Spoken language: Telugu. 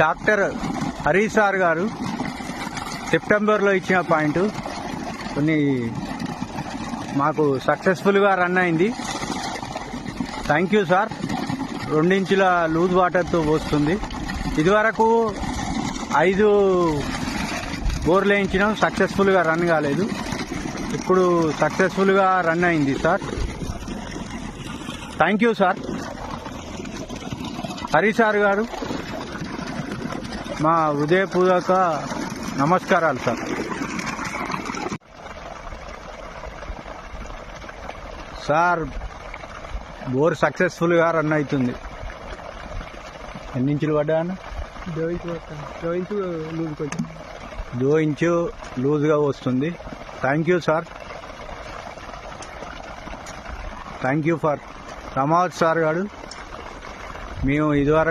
డాక్టర్ హరీష్ సార్ గారు సెప్టెంబర్లో ఇచ్చిన పాయింట్. కొన్ని మాకు సక్సెస్ఫుల్గా రన్ అయింది. థ్యాంక్ యూ సార్ రెండించుల లూజ్ వాటర్తో పోస్తుంది. ఇదివరకు ఐదు బోర్లు వేయించినాం సక్సెస్ఫుల్గా రన్ కాలేదు. ఇప్పుడు సక్సెస్ఫుల్గా రన్ అయింది sir thank you sir Hari sir గారు మా హృదయపూర్వక నమస్కారాలు సార్. సార్ బోర్ సక్సెస్ఫుల్గా రన్ అవుతుంది. ఎన్ని ఇంచులు పడ్డా అన్న? దో ఇంచు పడతాను దో ఇంచు లూజ్ కొంచెం దో ఇంచు లూజ్గా వస్తుంది. Thank you sir. Thank you for Ramavath sir గారు. మేము ఇదివరకు